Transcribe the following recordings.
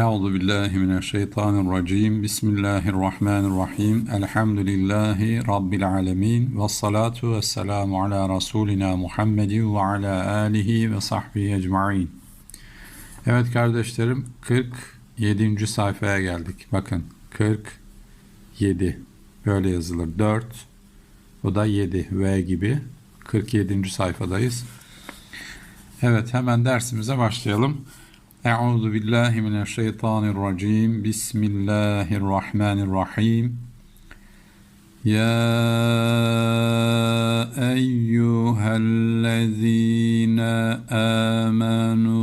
Euzu billahi mineşşeytanirracim. Bismillahirrahmanirrahim. Elhamdülillahi rabbil alamin ve salatu vesselamu ala rasulina Muhammedin ve ala alihi ve sahbihi ecmaîn. Evet kardeşlerim 47. sayfaya geldik. Bakın 47 böyle yazılır. 4 bu da 7 V gibi 47. sayfadayız. Evet hemen dersimize başlayalım. Euzu billahi mineşşeytanirracim. Bismillahirrahmanirrahim. Ya eyyühellezine amenu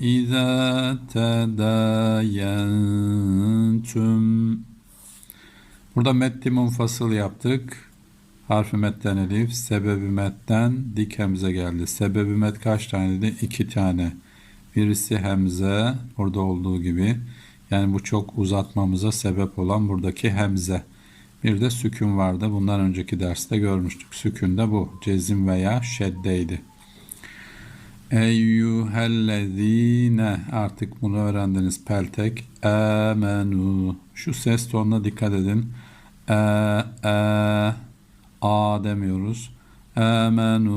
izâ tedayentum Burada metti munfasıl yaptık. Harfi metten elif, sebebi metten dik hemze geldi. Sebebi met kaç taneydi? İki tane. Birisi hemze, burada olduğu gibi. Yani bu çok uzatmamıza sebep olan buradaki hemze. Bir de sükun vardı. Bundan önceki derste görmüştük. Sükun da bu. Cezim veya şeddeydi. Eyyühellezine artık bunu öğrendiniz peltek. Amenu. Şu ses tonuna dikkat edin. E, e, a demiyoruz. Amenu.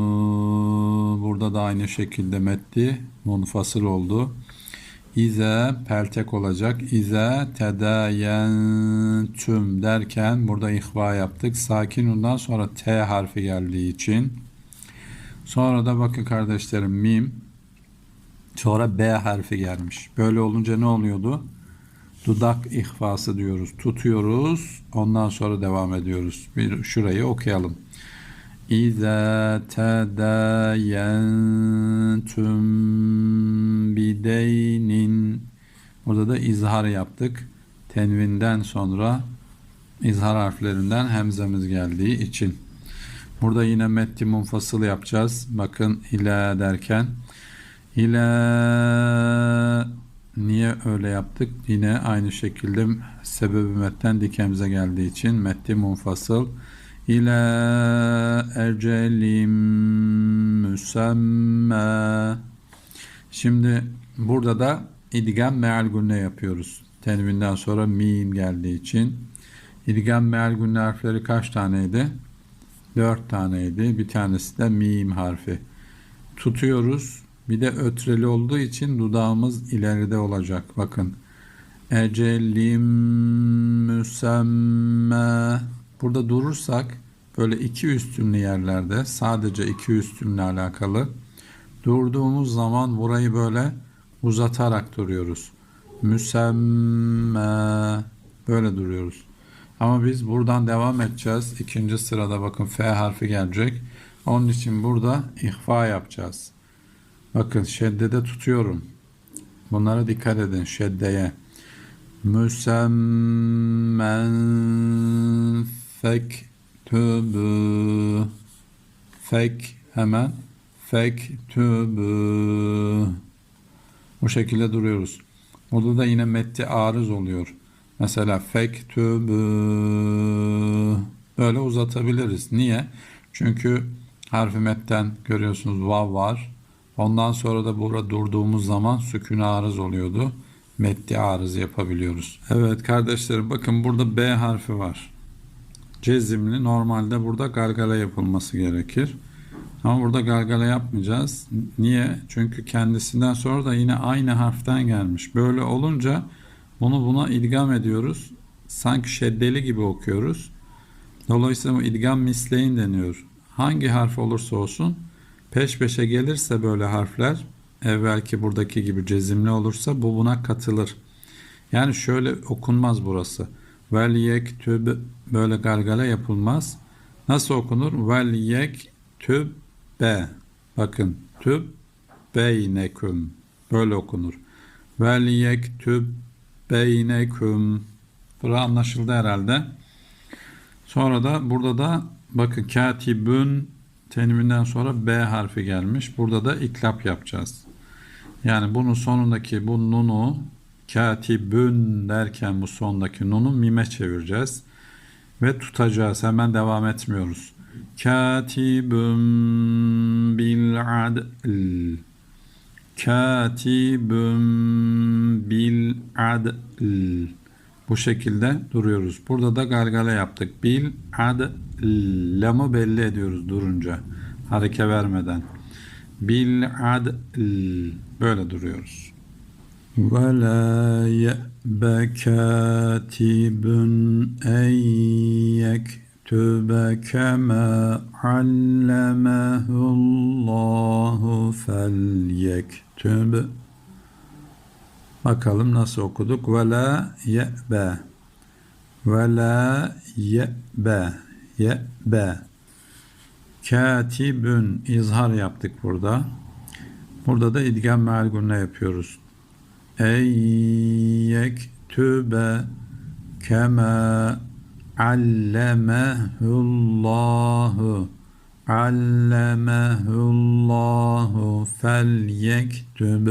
Burada da aynı şekilde metti. Munfasıl oldu. İze peltek olacak. İze tedayentüm derken burada ihva yaptık. Sakin ondan sonra T harfi geldiği için. Sonra da bakın kardeşlerim mim. Sonra B harfi gelmiş. Böyle olunca ne oluyordu? Dudak ihfası diyoruz. Tutuyoruz. Ondan sonra devam ediyoruz. Bir şurayı okuyalım. İza tedayentum bideynin Burada da izhar yaptık. Tenvinden sonra izhar harflerinden hemzemiz geldiği için. Burada yine metti munfasıl yapacağız. Bakın ila derken ila niye öyle yaptık? Yine aynı şekilde sebebi metten dikemize geldiği için metti munfasıl ila ecelim müsemme Şimdi burada da idgam meal günne yapıyoruz. Tenvinden sonra mim geldiği için. İdgam meal günne harfleri kaç taneydi? Dört taneydi. Bir tanesi de mim harfi. Tutuyoruz. Bir de ötreli olduğu için dudağımız ileride olacak. Bakın. Ecelim müsemme. Burada durursak böyle iki üstünlü yerlerde sadece iki üstünle alakalı durduğumuz zaman burayı böyle uzatarak duruyoruz. Müsemme böyle duruyoruz. Ama biz buradan devam edeceğiz. İkinci sırada bakın F harfi gelecek. Onun için burada ihfa yapacağız. Bakın şeddede tutuyorum. Bunlara dikkat edin şeddeye. Müsemmen fektübü fek hemen fektübü bu şekilde duruyoruz. Burada da yine metti arız oluyor. Mesela fektübü böyle uzatabiliriz. Niye? Çünkü harfi metten görüyorsunuz vav var. Ondan sonra da burada durduğumuz zaman sükun arız oluyordu. Metti arız yapabiliyoruz. Evet kardeşlerim bakın burada B harfi var. Cezimli normalde burada gargara yapılması gerekir. Ama burada gargara yapmayacağız. Niye? Çünkü kendisinden sonra da yine aynı harften gelmiş. Böyle olunca bunu buna idgam ediyoruz. Sanki şeddeli gibi okuyoruz. Dolayısıyla bu idgam misleyin deniyor. Hangi harf olursa olsun peş peşe gelirse böyle harfler evvelki buradaki gibi cezimli olursa bu buna katılır. Yani şöyle okunmaz burası. Vel yek tüb böyle gargala yapılmaz. Nasıl okunur? Vel yek tüb be. Bakın tüb beyneküm. Böyle okunur. Vel yek tüb beyneküm. Bura anlaşıldı herhalde. Sonra da burada da bakın katibün teniminden sonra B harfi gelmiş. Burada da iklap yapacağız. Yani bunun sonundaki bu nunu katibün derken bu sondaki nunu mime çevireceğiz. Ve tutacağız. Hemen devam etmiyoruz. Katibün bil adl. Katibün adl. Bu şekilde duruyoruz. Burada da galgala yaptık. Bil adl. Lamı belli ediyoruz durunca. Hareke vermeden. Bil adl. Böyle duruyoruz. ولا يأب كاتب أن يكتب كما علمه الله فليكتب Bakalım nasıl okuduk. Ve la ye'be. Ve la ye'be. Ye'be. Katibün. izhar yaptık burada. Burada da idgam meal gunne yapıyoruz. Ey yektübe kema allemehullahu allemehullahu fel yektüb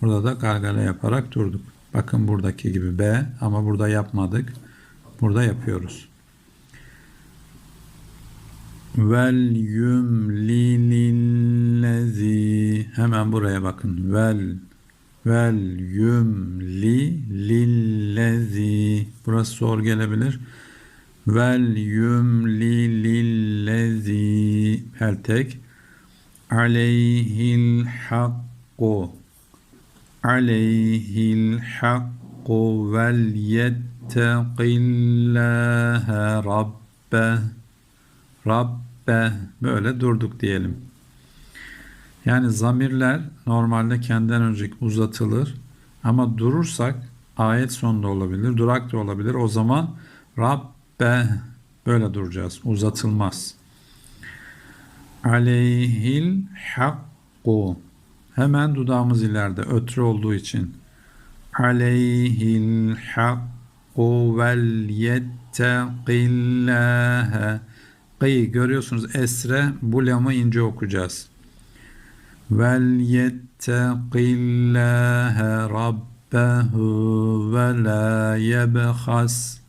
Burada da gargara yaparak durduk. Bakın buradaki gibi B ama burada yapmadık. Burada yapıyoruz. Vel yumlilillezi hemen buraya bakın. Vel vel yumli lillezi. Burası zor gelebilir. Vel yumli lillezi. Her tek. Aleyhil hakku. Aleyhil hakku vel yettekillâhe rabbe. Rabbe. Böyle durduk diyelim. Yani zamirler normalde kendinden önceki uzatılır ama durursak ayet sonunda olabilir, durak da olabilir. O zaman Rabbe böyle duracağız. Uzatılmaz. Aleyhil hakku Hemen dudağımız ileride ötrü olduğu için. Aleyhil hakku vel yettekillâhe Gıyı görüyorsunuz esre bu lamı ince okuyacağız. Vel yettekillâhe rabbehu ve la yebhas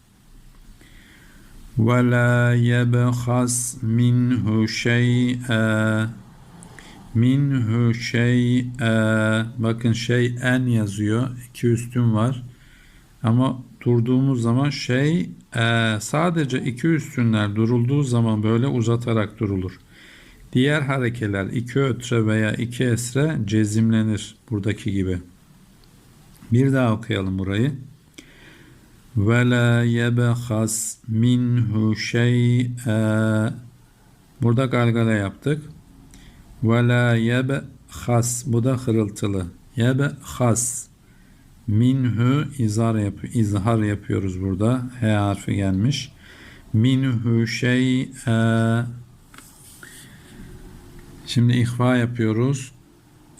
ve la yebhas minhu şey'e bakın şey'en yazıyor. iki üstün var. Ama durduğumuz zaman şey e, sadece iki üstünler durulduğu zaman böyle uzatarak durulur. Diğer harekeler iki ötre veya iki esre cezimlenir buradaki gibi. Bir daha okuyalım burayı. Ve la yebhas minhu şey'e Burada galgala yaptık. Ve la yebhas bu da hırıltılı. Yebhas minhu izhar, yap izhar yapıyoruz burada. H harfi gelmiş. Minhu şey'e Şimdi ihva yapıyoruz.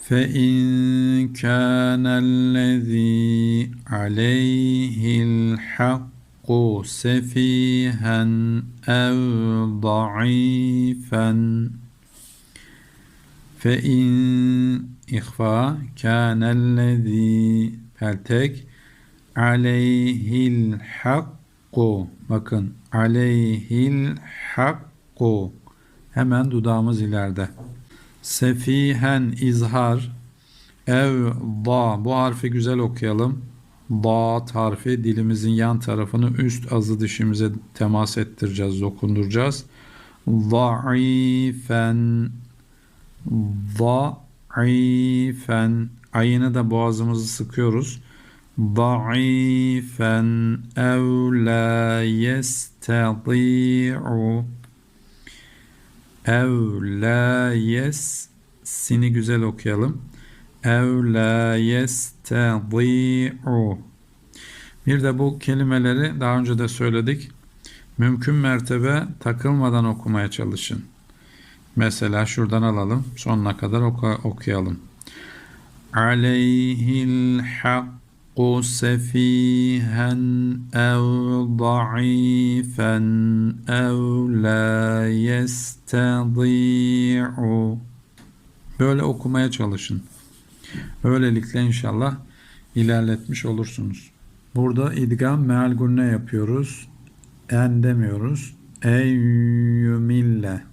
Fe in kana allazi aleyhi'l hakku sefihan ev da'ifan fe in ihfa kana allazi peltek aleyhil hakku bakın aleyhil hakku hemen dudağımız ileride sefihen izhar ev da bu harfi güzel okuyalım. Da harfi dilimizin yan tarafını üst azı dişimize temas ettireceğiz, dokunduracağız. Zaifen Zaifen Ayını da boğazımızı sıkıyoruz. Zaifen ev la yestati'u yes sini güzel okuyalım. Ev la yestadi'u Bir de bu kelimeleri daha önce de söyledik. Mümkün mertebe takılmadan okumaya çalışın. Mesela şuradan alalım. Sonuna kadar oku okuyalım. Aleyhil hakku sefihen ev da'ifen ev la yestadi'u Böyle okumaya çalışın. Böylelikle inşallah ilerletmiş olursunuz. Burada idgam meal yapıyoruz. En demiyoruz. Eyyümille.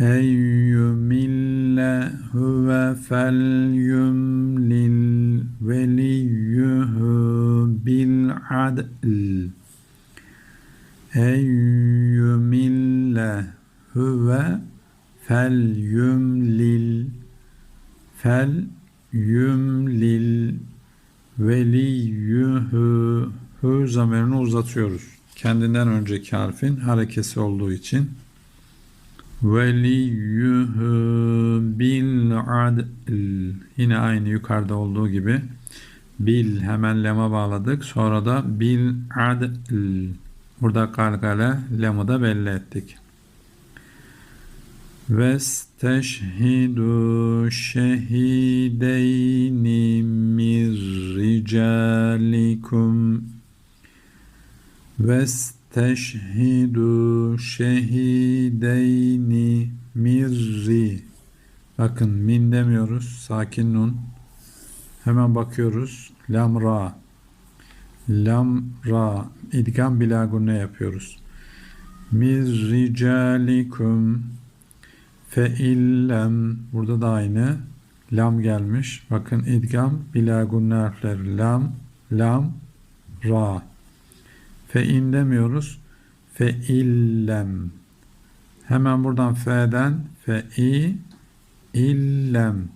Eyyümille huve fel yumlil veliyyuhu bil adl. Eyyümille huve fel yumlil fel yumlil veliyyuhu hu zamirini uzatıyoruz. Kendinden önceki harfin harekesi olduğu için veliyyuhu bil adl yine aynı yukarıda olduğu gibi bil hemen lema bağladık. Sonra da bil adl burada galgale lemı da belli ettik. Vesteşhidu şehideyni min ricalikum Vesteşhidu şehideyni mirri Bakın min demiyoruz. Sakin nun. Hemen bakıyoruz. Lam ra. Lam ra. İdgam bilagunne yapıyoruz. Mir ricalikum fe illem burada da aynı lam gelmiş. Bakın idgam bilagunne harfleri lam lam ra. Fe in demiyoruz. Fe illem. Hemen buradan fe'den fe i illem.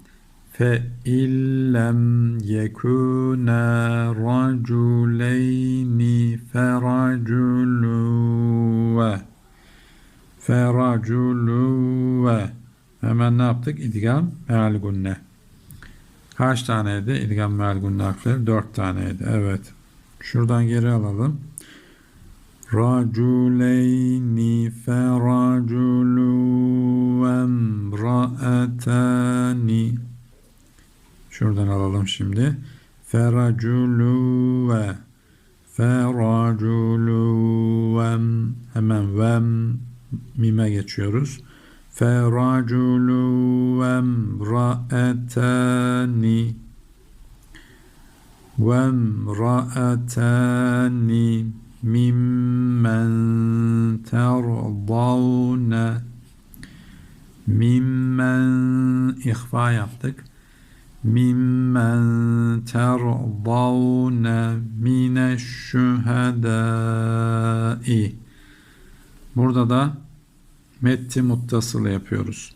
Fe illem yekuna raculeyni fe raculuve. Fe raculuve. Hemen ne yaptık? İdgam meal gunne. Kaç taneydi? İdgam meal gunne harfleri? Dört taneydi. Evet. Şuradan geri alalım. Raculeyni feraculu emraetani Şuradan alalım şimdi. Feraculu ve feraculu vem hemen vem mime geçiyoruz. Feraculu emraetani vemraetani mimmen terdavne mimmen ihfa yaptık. Mimmen terdavne mineşşühedâi Burada da metti muttasıl yapıyoruz.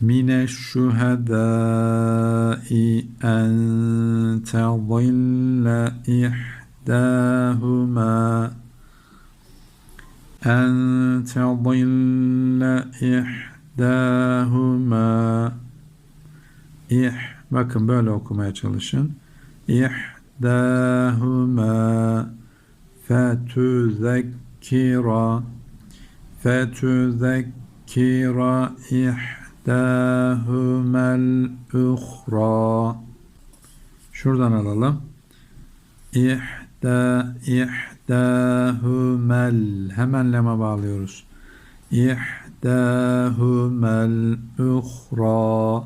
Mineşşühedâi en tezille ihdâhuma en tezille ihdâhuma İh bakın böyle okumaya çalışın. İhdâhuma fetüzekkira fetüzekkira ihdâhumel uhra Şuradan alalım. İhda ihdâhumel. Hemen lema bağlıyoruz. İhdâhumel uhra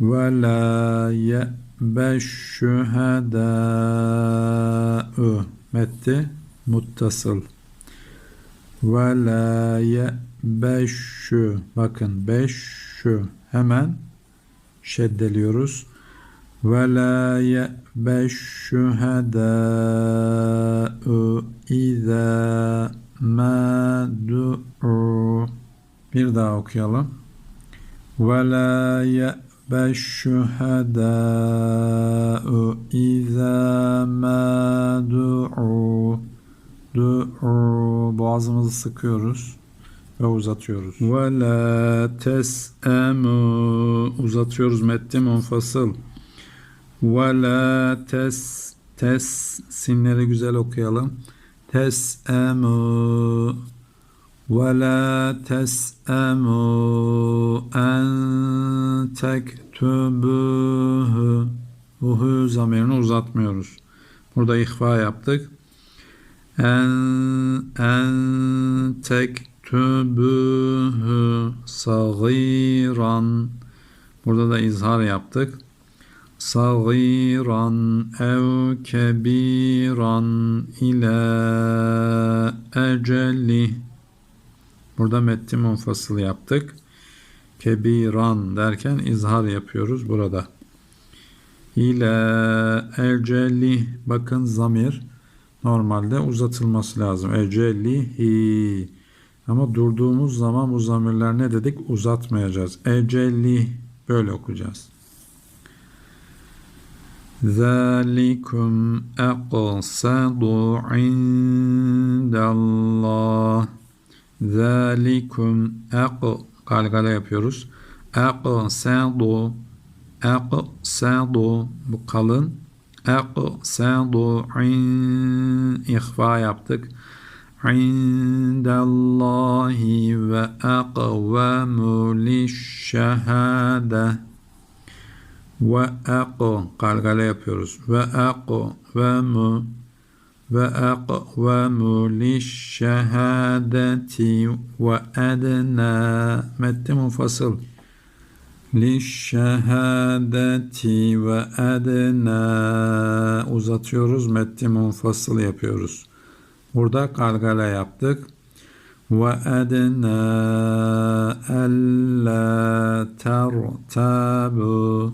ve la ye'beşşühedâ'u metti muttasıl. Ve la ye'beşşü. Bakın beşşü. Hemen şeddeliyoruz ve la ye'beşşühedâ'u izâ mâ du'u bir daha okuyalım ve la ye'beşşühedâ'u الشهداء إذا ما دعوا du'u boğazımızı sıkıyoruz ve uzatıyoruz. Ve la tes'emu uzatıyoruz metni munfasıl. Ve la tes tes sinleri güzel okuyalım. Tes emu ve la tes emu en tek tübühü Vuhu zamirini uzatmıyoruz. Burada ihva yaptık. En en tek tübühü sagiran. Burada da izhar yaptık. Sagiran ev kebiran ila eceli Burada metti munfasıl yaptık. Kebiran derken izhar yapıyoruz burada. İle eceli bakın zamir normalde uzatılması lazım. Ecelihi ama durduğumuz zaman bu zamirler ne dedik? Uzatmayacağız. Eceli böyle okuyacağız. ذَٰلِكُمْ اَقْصَدُ عِنْدَ اللّٰهِ ذَٰلِكُمْ اَقْ galgala yapıyoruz. اَقْصَدُ اَقْصَدُ bu kalın. اَقْصَدُ عِنْ ihfa yaptık. عِنْدَ اللّٰهِ وَاَقْوَمُ لِلشَّهَادَةِ ve aqo galgala yapıyoruz. Ve aqo ve mu ve aqo ve mu lişşehadeti ve edna metti munfasıl lişşehadeti ve edna uzatıyoruz metti munfasıl yapıyoruz. Burada galgala yaptık. Edna alla tertabu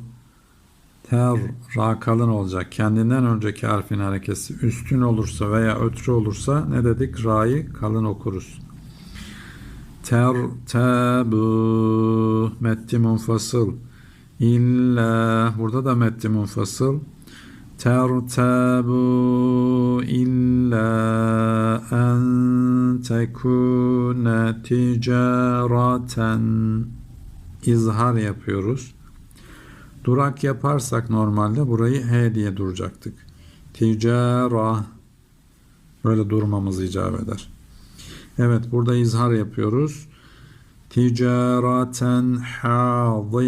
ter ra kalın olacak. Kendinden önceki harfin harekesi üstün olursa veya ötrü olursa ne dedik? Ra'yı kalın okuruz. Ter tabu metti munfasıl illa burada da metti munfasıl tabu illa en tekune ticareten izhar yapıyoruz. Durak yaparsak normalde burayı H diye duracaktık. Ticara böyle durmamız icap eder. Evet burada izhar yapıyoruz. Ticareten hadiraten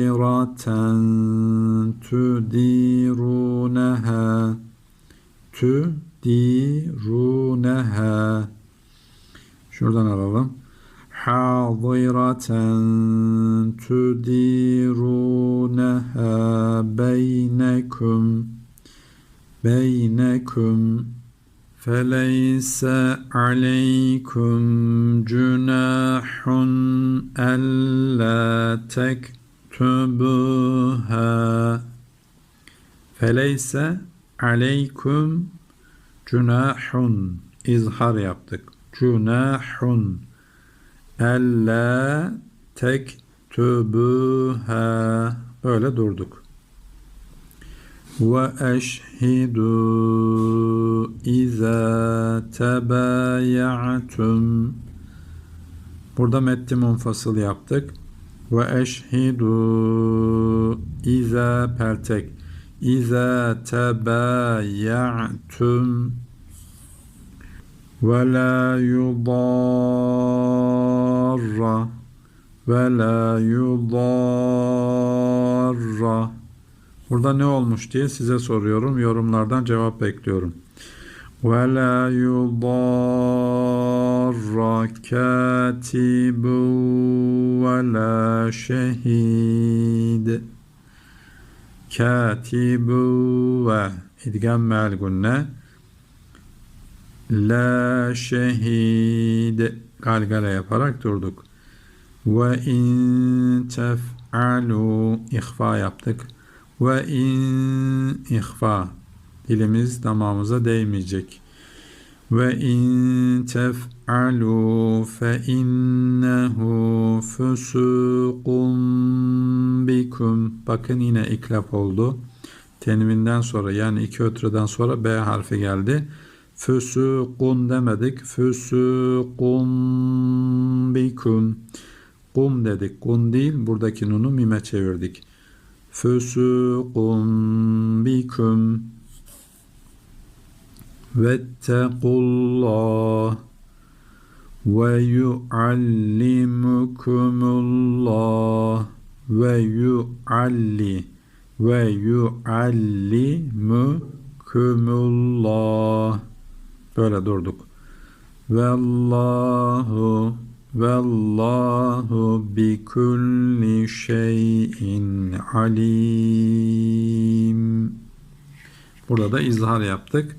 tüdiruneha tüdiruneha Şuradan alalım. حاضرة تديرونها بينكم بينكم فليس عليكم جناح ألا تكتبوها فليس عليكم جناح izhar yaptık. Cunahun Elle tektubuha böyle durduk. Ve eşhidu iza tebayatum Burada metti munfasıl yaptık. Ve eşhidu iza pertek iza tebayatum ve la yudarra ve la yudarra Burada ne olmuş diye size soruyorum. Yorumlardan cevap bekliyorum. Yudarra katibu ve la şehid katibu ve idgam me'al gunne La şehid galgala yaparak durduk. Ve in tef'alu ihfa yaptık. Ve in ihfa dilimiz damağımıza değmeyecek. Ve in tef'alu fe innehu fusuqun bikum. Bakın yine iklap oldu. Tenvinden sonra yani iki ötreden sonra B harfi geldi. Füsukun demedik. Füsukun bikum. Kum dedik. Kun değil. Buradaki nunu mime çevirdik. Füsukun bikum. Vettekullah. Ve yuallimukumullah. Ve yualli. Ve yuallimukumullah. Böyle durduk. Vallahu Vallahu bi kulli şeyin alim. Burada da izhar yaptık.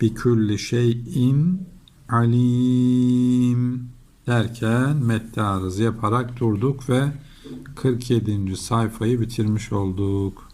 Bi kulli şeyin alim. derken metni arız yaparak durduk ve 47. sayfayı bitirmiş olduk.